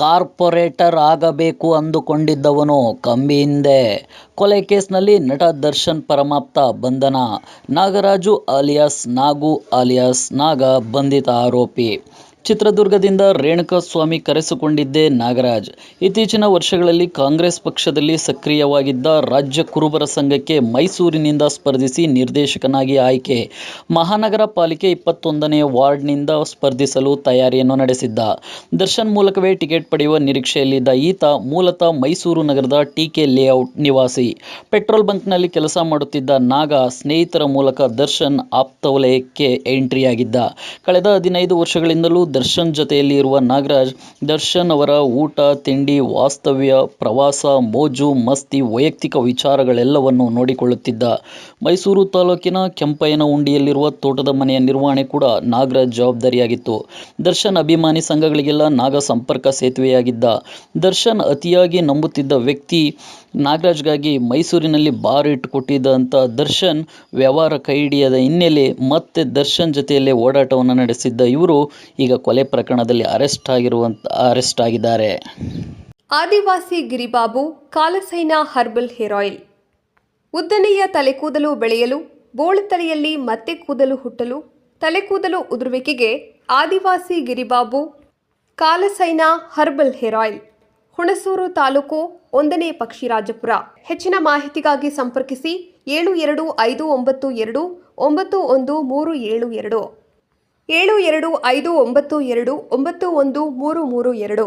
Corporate ಆಗಬೇಕು ಅಂದುಕೊಂಡಿದ್ದವನು ಕಂಬಿ ಹಿಂದೆ. ಕೊಲೆ ಕೇಸ್ನಲ್ಲಿ ನಟ ದರ್ಶನ್ ಪರಮಾಪ್ತ ಬಂಧನ. ನಾಗರಾಜು ಅಲಿಯಾಸ್, ನಾಗು ಅಲಿಯಾಸ್, ನಾಗ ಬಂಧಿತ ಆರೋಪಿ. ಚಿತ್ರದುರ್ಗದಿಂದ ರೇಣುಕಾಸ್ವಾಮಿ ಕರೆಸಿಕೊಂಡಿದ್ದೇ ನಾಗರಾಜ್. ಇತ್ತೀಚಿನ ವರ್ಷಗಳಲ್ಲಿ ಕಾಂಗ್ರೆಸ್ ಪಕ್ಷದಲ್ಲಿ ಸಕ್ರಿಯವಾಗಿದ್ದ ರಾಜ್ಯ ಕುರುಬರ ಸಂಘಕ್ಕೆ ಮೈಸೂರಿನಿಂದ ಸ್ಪರ್ಧಿಸಿ ನಿರ್ದೇಶಕನಾಗಿ ಆಯ್ಕೆ. ಮಹಾನಗರ ಪಾಲಿಕೆ ಇಪ್ಪತ್ತೊಂದನೇ ವಾರ್ಡ್ನಿಂದ ಸ್ಪರ್ಧಿಸಲು ತಯಾರಿಯನ್ನು ನಡೆಸಿದ್ದ. ದರ್ಶನ್ ಮೂಲಕವೇ ಟಿಕೆಟ್ ಪಡೆಯುವ ನಿರೀಕ್ಷೆಯಲ್ಲಿದ್ದ ಈತ ಮೂಲತಃ ಮೈಸೂರು ನಗರದ ಟಿಕೆ ಲೇಔಟ್ ನಿವಾಸಿ. ಪೆಟ್ರೋಲ್ ಬಂಕ್ನಲ್ಲಿ ಕೆಲಸ ಮಾಡುತ್ತಿದ್ದ ನಾಗ ಸ್ನೇಹಿತರ ಮೂಲಕ ದರ್ಶನ್ ಆಪ್ತವಲಯಕ್ಕೆ ಎಂಟ್ರಿಯಾಗಿದ್ದ. ಕಳೆದ ಹದಿನೈದು ವರ್ಷಗಳಿಂದಲೂ ದರ್ಶನ್ ಜೊತೆಯಲ್ಲಿ ಇರುವ ನಾಗರಾಜ್, ದರ್ಶನ್ ಅವರ ಊಟ, ತಿಂಡಿ, ವಾಸ್ತವ್ಯ, ಪ್ರವಾಸ, ಮೋಜು, ಮಸ್ತಿ, ವೈಯಕ್ತಿಕ ವಿಚಾರಗಳೆಲ್ಲವನ್ನು ನೋಡಿಕೊಳ್ಳುತ್ತಿದ್ದ. ಮೈಸೂರು ತಾಲೂಕಿನ ಕೆಂಪಯ್ಯನಹುಂಡಿಯಲ್ಲಿರುವ ತೋಟದ ಮನೆಯ ನಿರ್ವಹಣೆ ಕೂಡ ನಾಗರಾಜ್ ಜವಾಬ್ದಾರಿಯಾಗಿತ್ತು. ದರ್ಶನ್ ಅಭಿಮಾನಿ ಸಂಘಗಳಿಗೆಲ್ಲ ನಾಗ ಸಂಪರ್ಕ ಸೇತುವೆಯಾಗಿದ್ದ. ದರ್ಶನ್ ಅತಿಯಾಗಿ ನಂಬುತ್ತಿದ್ದ ವ್ಯಕ್ತಿ ನಾಗರಾಜ್ಗಾಗಿ ಮೈಸೂರಿನಲ್ಲಿ ಬಾರ್ ಇಟ್ಟುಕೊಟ್ಟಿದ್ದಂಥ ದರ್ಶನ್ ವ್ಯವಹಾರ ಕೈ ಹಿಡಿಯದ ಹಿನ್ನೆಲೆ ಮತ್ತೆ ದರ್ಶನ್ ಜೊತೆಯಲ್ಲೇ ಓಡಾಟವನ್ನು ನಡೆಸಿದ್ದ ಇವರು ಈಗ ಕೊಲೆ ಪ್ರಕರಣದಲ್ಲಿ ಅರೆಸ್ಟ್ ಆಗಿರುವಂತ, ಅರೆಸ್ಟ್ ಆಗಿದ್ದಾರೆ. ಆದಿವಾಸಿ ಗಿರಿಬಾಬು, ಕಾಲಸೈನ ಹರ್ಬಲ್ ಹೇರ್ ಆಯಿಲ್ ಉದ್ದನೆಯ ತಲೆಕೂದಲು ಬೆಳೆಯಲು, ಬೋಳು ತಲೆಯಲ್ಲಿ ಮತ್ತೆ ಕೂದಲು ಹುಟ್ಟಲು, ತಲೆಕೂದಲು ಉದುರುವಿಕೆಗೆ ಆದಿವಾಸಿ Giribabu, ಕಾಲಸೈನ herbal hair oil Hunsur ತಾಲೂಕು ಒಂದನೇ ಪಕ್ಷಿರಾಜಪುರ. ಹೆಚ್ಚಿನ ಮಾಹಿತಿಗಾಗಿ ಸಂಪರ್ಕಿಸಿ ಏಳು ಎರಡು ಐದು ಒಂಬತ್ತು ಎರಡು, ಒಂಬತ್ತು ಒಂದು ಮೂರು ಏಳು ಎರಡು. ಏಳು ಎರಡು ಐದು ಒಂಬತ್ತು ಎರಡು ಒಂಬತ್ತು ಒಂದು ಮೂರು ಮೂರು ಎರಡು.